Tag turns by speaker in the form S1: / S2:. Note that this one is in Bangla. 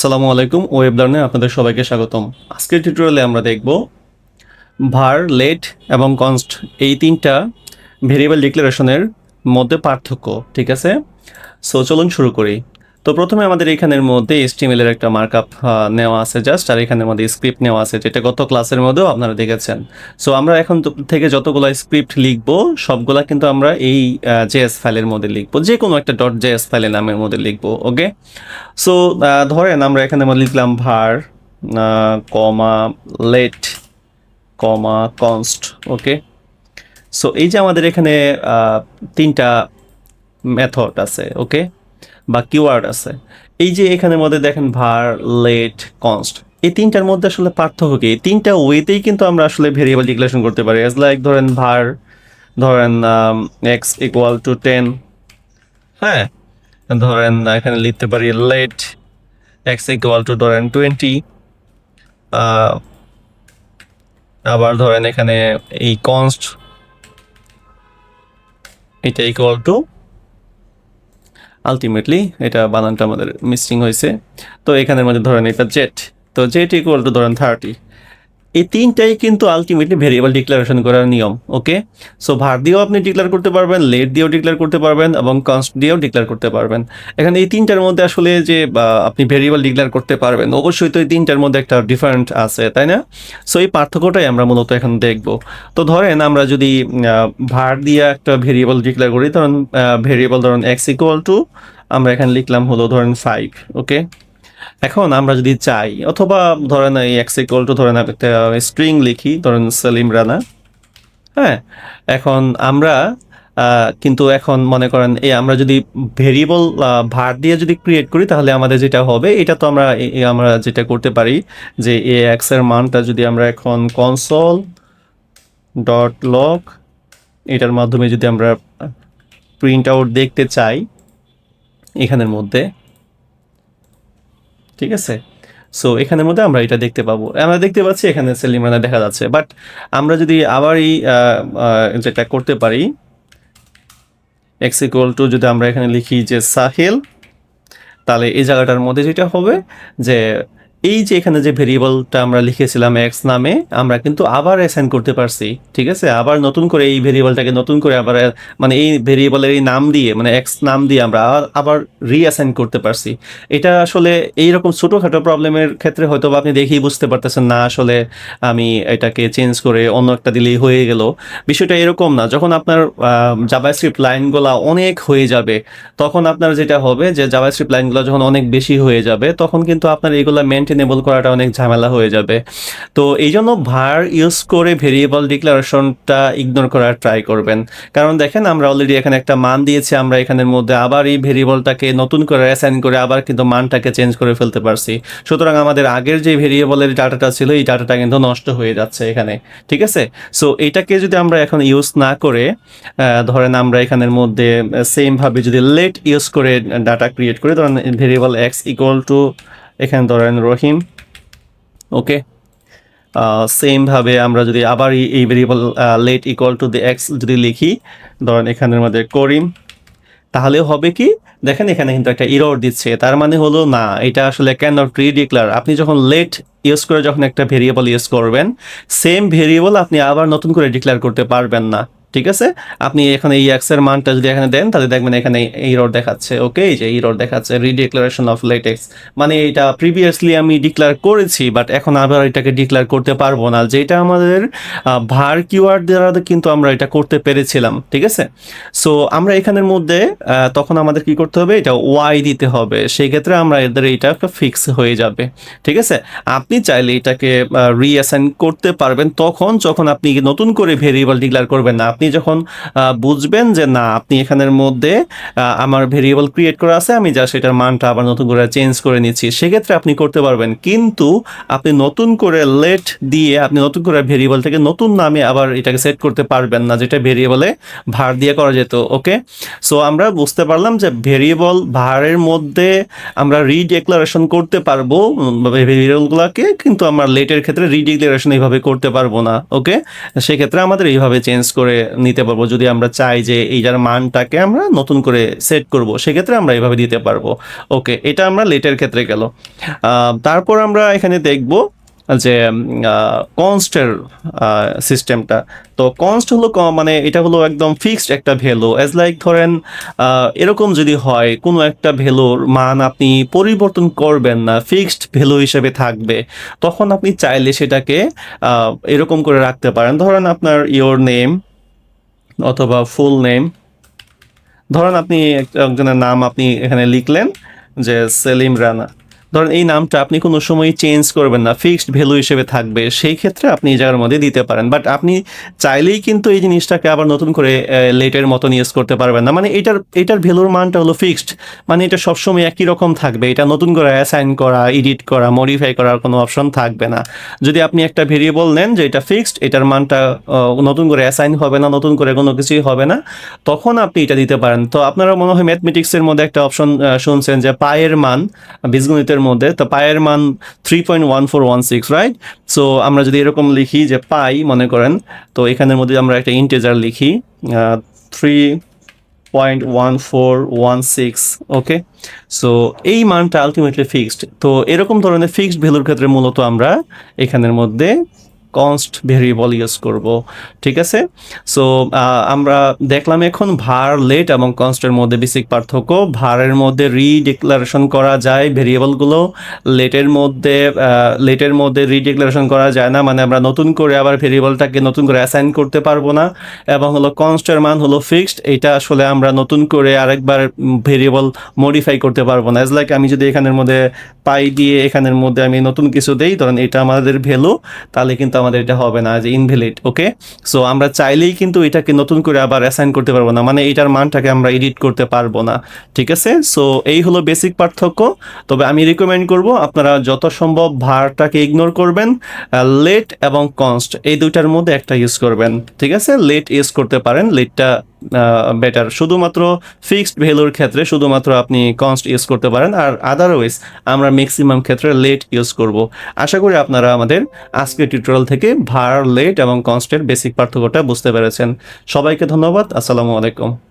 S1: আসসালামু আলাইকুম, ওয়েব লার্নে আপনাদের সবাইকে স্বাগতম। আজকের টিউটোরিয়ালে আমরা দেখব ভার লেট এবং কনস্ট এই তিনটা ভেরিয়েবল ডিক্লারেশনের মধ্যে পার্থক্য, ঠিক আছে? সো চলুন শুরু করি। তো প্রথমে আমাদের এখানের মধ্যে এস্টিমেলের একটা মার্কআপ নেওয়া আছে জাস্ট আর এখানের মধ্যে স্ক্রিপ্ট নেওয়া আছে, যেটা গত ক্লাসের মধ্যেও আপনারা দেখেছেন। সো আমরা এখন থেকে যতগুলো স্ক্রিপ্ট লিখব, সবগুলা কিন্তু আমরা এই জেএস ফাইলের মধ্যে লিখব। যে কোনো একটা ডট জেএস ফাইলের নামের মধ্যে লিখব ওকে সো ধরেন আমরা এখানে মধ্যে লিখলাম var comma let comma const okay so এই যে আমাদের এখানে তিনটা মেথড আছে ওকে বা কিওয়ার্ড আছে। এই যে এখানের মধ্যে দেখেন ভার লেট কনস্ট এই তিনটার মধ্যে আসলে পার্থক্য কি? তিনটা ওয়েতেই কিন্তু আমরা আসলে ভেরিয়েবল ডিক্লারেশন করতে পারি। অ্যাজ লাইক ধরেন ভার ধরেন এক্স ইকুয়াল টু টেন হ্যাঁ? ধরেন এখানে লিখতে পারি লেট এক্স ইকুয়াল টু ধরেন টোয়েন্টি আবার ধরেন এখানে এই কনস্ট এটা ইকুয়াল টু আলটিমেটলি এটা বানানটা আমাদের মিসিং হয়েছে। তো এখানের মধ্যে ধরেন এটা জেট তো জেট ইকুয়াল টু ধরেন থার্টি এই তিনটাই কিন্তু আলটিমেটলি ভেরিয়েবল ডিক্লারেশন করার নিয়ম ওকে সো ভার দিয়েও আপনি ডিক্লেয়ার করতে পারবেন লেট দিয়েও ডিক্লেয়ার করতে পারবেন এবং কনস্ট দিয়েও ডিক্লেয়ার করতে পারবেন। এখানে এই তিনটার মধ্যে আসলে যে আপনি ভেরিয়েবল ডিক্লেয়ার করতে পারবেন, অবশ্যই তো এই তিনটার মধ্যে একটা ডিফারেন্ট আছে, তাই না? সো এই পার্থক্যটাই আমরা মূলত এখন দেখব। তো ধরেন আমরা যদি ভার দিয়ে একটা ভেরিয়েবল ডিক্লেয়ার করি, ধরেন ভেরিয়েবল ধরেন এক্স ইকুয়াল টু আমরা এখানে লিখলাম হলো ধরেন ফাইভ ওকে এখন আমরা যদি চাই, অথবা ধরেন এই এক্স ইকুয়াল টু ধরেন একটা স্ট্রিং লিখি, ধরেন সেলিম রানা হ্যাঁ? এখন আমরা কিন্তু এখন মনে করেন এই আমরা যদি ভেরিয়েবল ভার দিয়ে যদি ক্রিয়েট করি, তাহলে আমাদের যেটা হবে, এটা তো আমরা আমরা যেটা করতে পারি যে এ এক্সের মানটা যদি আমরা এখন কনসোল ডট লক এটার মাধ্যমে যদি আমরা প্রিন্ট আউট দেখতে চাই, এখানের মধ্যে ঠিক আছে? সো এখানের মধ্যে আমরা এটা দেখতে পাবো। আমরা দেখতে পাচ্ছি এখানে সেলিম রানা দেখা যাচ্ছে। বাট আমরা যদি আবার এই যেটা করতে পারি এক্স ইকুয়াল টু যদি আমরা এখানে লিখি যে সাহেল, তাহলে এই জায়গাটার মধ্যে যেটা হবে যে এই যে এখানে যে ভেরিয়েবলটা আমরা লিখেছিলাম এক্স নামে, আমরা কিন্তু আবার অ্যাসাইন করতে পারছি, ঠিক আছে? আবার নতুন করে এই ভেরিয়েবলটাকে নতুন করে আবার মানে এই ভেরিয়েবলের এই নাম দিয়ে মানে এক্স নাম দিয়ে আমরা আবার রিঅ্যাসাইন করতে পারছি। এটা আসলে এইরকম ছোটোখাটো প্রবলেমের ক্ষেত্রে হয়তো আপনি দেখেই বুঝতে পারতেছেন, না, আসলে আমি এটাকে চেঞ্জ করে অন্য একটা দিলেই হয়ে গেল। বিষয়টা এরকম না, যখন আপনার জাভাস্ক্রিপ্ট লাইনগুলো অনেক হয়ে যাবে, তখন আপনার যেটা হবে যে জাভাস্ক্রিপ্ট লাইনগুলো যখন অনেক বেশি হয়ে যাবে, তখন কিন্তু আপনার এইগুলো মেনটেনেবল করাটা অনেক ঝামেলা হয়ে যাবে। তো এই জন্য ভার ইউজ করে ভেরিয়েবল ডিক্লারেশনটা ইগনোর করার ট্রাই করবেন। কারণ দেখেন আমরা অলরেডি এখানে একটা মান দিয়েছি, আমরা এখানের মধ্যে আবার এই ভেরিয়েবলটাকে নতুন করে অ্যাসাইন করে আবার কিন্তু মানটাকে চেঞ্জ করে ফেলতে পারছি। সুতরাং আমাদের আগের যে ভেরিয়েবলের ডাটাটা ছিল, এই ডাটাটা কিন্তু নষ্ট হয়ে যাচ্ছে এখানে, ঠিক আছে? সো এটাকে যদি আমরা এখন ইউজ না করে ধরেন আমরা এখানের মধ্যে সেমভাবে যদি লেট ইউজ করে ডাটা ক্রিয়েট করি, ধরেন ভেরিয়েবল এক্স ইকুয়াল টু এখানে ধরেন রহিম। ওকে? সেম ভাবে আমরা যদি আবার এই variable let equal to the x যদি লিখি, ধরেন এখানের মধ্যে করিম, তাহলে হবে কি? দেখেন এখানে কিন্তু একটা ইরর দিচ্ছে। তার মানে হলো, না, এটা আসলে ক্যান নট রিডিক্লার আপনি যখন লেট ইউজ করে যখন একটা ভেরিয়েবল ইউজ করবেন সেম ভেরিয়েবল আপনি আবার নতুন করে ডিক্লেয়ার করতে পারবেন না। ঠিক আছে? আপনি এখানে এই এক্সের মানটা যদি এখানে দেন, তাহলে দেখবেন এখানে ইরর দেখাচ্ছে ওকে এই যে ইরর দেখাচ্ছে রিডিক্লারেশন অফ লেটেক্স মানে এটা প্রিভিয়াসলি আমি ডিক্লেয়ার করেছি বাট এখন আবার এটাকে ডিক্লেয়ার করতে পারব না। যেটা আমাদের ভার কিওয়ার্ড দ্বারা কিন্তু আমরা এটা করতে পেরেছিলাম, ঠিক আছে? সো আমরা এখানের মধ্যে তখন আমাদের কি করতে হবে? এটা ওয়াই দিতে হবে। সেই ক্ষেত্রে আমরা এদের এটা ফিক্স হয়ে যাবে, ঠিক আছে? আপনি চাইলে এটাকে রিঅ্যাসাইন করতে পারবেন তখন, যখন আপনি নতুন করে ভেরিয়েবল ডিক্লেয়ার করবেন না। আপনি যখন বুঝবেন যে না, আপনি এখানের মধ্যে আমার ভেরিয়েবল ক্রিয়েট করা আছে, আমি যা সেটার মানটা আবার নতুন করে চেঞ্জ করে নিচ্ছি, সেক্ষেত্রে আপনি করতে পারবেন। কিন্তু আপনি নতুন করে লেট দিয়ে, আপনি নতুন করে ভেরিয়েবলটাকে নতুন নামে আবার এটাকে সেট করতে পারবেন না, যেটা ভেরিয়েবলে ভার দিয়ে করা যেত ওকে সো আমরা বুঝতে পারলাম যে ভেরিয়েবল ভারের মধ্যে আমরা রিডেক্লারেশন করতে পারব ভেরিয়েবলগুলোকে কিন্তু আমরা লেটের ক্ষেত্রে রিডেক্লারেশন এইভাবে করতে পারব না ওকে সেক্ষেত্রে আমাদের এইভাবে চেঞ্জ করে নিতে পারব। যদি আমরা চাই যে এইটার মানটাকে আমরা নতুন করে সেট করব, সেক্ষেত্রে আমরা এভাবে দিতে পারব। ওকে এটা আমরা লেটের ক্ষেত্রে গেল। তারপর আমরা এখানে দেখব যে কনস্টের সিস্টেমটা তো কনস্ট হলো মানে এটা হলো একদম ফিক্সড একটা ভ্যালু অ্যাজ লাইক ধরেন এরকম যদি হয়, কোনো একটা ভ্যালুর মান আপনি পরিবর্তন করবেন না ফিক্সড ভ্যালু হিসেবে থাকবে, তখন আপনি চাইলে সেটাকে এরকম করে রাখতে পারেন। ধরেন আপনার ইওর নেম অথবা ফুল নেম ধরেন আপনি এক- একজনের নাম আপনি এখানে লিখলেন যে সেলিম রানা। ধরেন এই নামটা আপনি কোনো সময় চেঞ্জ করবেন না ফিক্সড ভ্যালু হিসেবে থাকবে, সেই ক্ষেত্রে আপনি এই জায়গার মধ্যে দিতে পারেন। বাট আপনি চাইলেই কিন্তু এই জিনিসটাকে আবার নতুন করে লেটের মতন ইউজ করতে পারবেন না। মানে এটার এটার ভ্যালুর মানটা হলো ফিক্সড মানে এটা সবসময় একই রকম থাকবে। এটা নতুন করে অ্যাসাইন করা এডিট করা মডিফাই করার কোনো অপশন থাকবে না। যদি আপনি একটা ভেরিয়েবল নেন যে এটা ফিক্সড এটার মানটা নতুন করে অ্যাসাইন হবে না, নতুন করে কোনো কিছুই হবে না, তখন আপনি এটা দিতে পারেন। তো আপনারা মনে হয় ম্যাথমেটিক্সের মধ্যে একটা অপশন শুনছেন যে পায়ের মান, বীজগণিতের মধ্যে, তো পায়ের মান three point one four one six right so আমরা যদি এরকম লিখি যে পাই, মনে করেন, তো এখানের মধ্যে আমরা একটা ইন্টেজার লিখি three point one four one six okay so এই মানটা আলটিমেটলি ফিক্সড তো এরকম ধরনের ফিক্সড ভ্যালুর ক্ষেত্রে মূলত আমরা এখানের মধ্যে কনস্ট ভেরিয়েবল ইউজ করব, ঠিক আছে? সো আমরা দেখলাম এখন ভার লেট এবং কনস্টের মধ্যে বেসিক পার্থক্য। ভারের মধ্যে রিডিক্লারেশন করা যায় ভেরিয়েবলগুলো লেটের মধ্যে লেটের মধ্যে রিডিক্লারেশন করা যায় না মানে আমরা নতুন করে আবার ভেরিয়েবলটাকে নতুন করে অ্যাসাইন করতে পারব না। এবং হলো কনস্টের মান হলো ফিক্সড এটা আসলে আমরা নতুন করে আরেকবার ভেরিয়েবল মডিফাই করতে পারব না। এজ লাইক আমি যদি এখানের মধ্যে পাই দিয়ে এখানের মধ্যে আমি নতুন কিছু দেই, ধরেন এটা আমাদের ভ্যালু তাহলে কিন্তু আমাদের এটা হবে না, যে ইনভ্যালিড ওকে সো আমরা চাইলেই কিন্তু এটাকে নতুন করে আবার অ্যাসাইন করতে পারব না মানে এটার মানটাকে আমরা এডিট করতে পারব না, ঠিক আছে? সো এই হলো বেসিক পার্থক্য, তবে আমি রিকমেন্ড করব আপনারা যত সম্ভব ভারটাকে ইগনোর করবেন লেট এবং কনস্ট এই দুইটার মধ্যে একটা ইউজ করবেন, ঠিক আছে? লেট ইউজ করতে পারেন লেটটা বেটার শুধুমাত্র ফিক্সড ভ্যালুর ক্ষেত্রে শুধুমাত্র আপনি কনস্ট ইউজ করতে পারেন, আর আদারওয়াইজ আমরা ম্যাক্সিমাম ক্ষেত্রে লেট ইউজ করব। আশা করি আপনারা আমাদের আজকের টিউটোরিয়াল থেকে ভার লেট এবং কনস্টের বেসিক পার্থক্যটা বুঝতে পেরেছেন। সবাইকে ধন্যবাদ, আসসালামু আলাইকুম।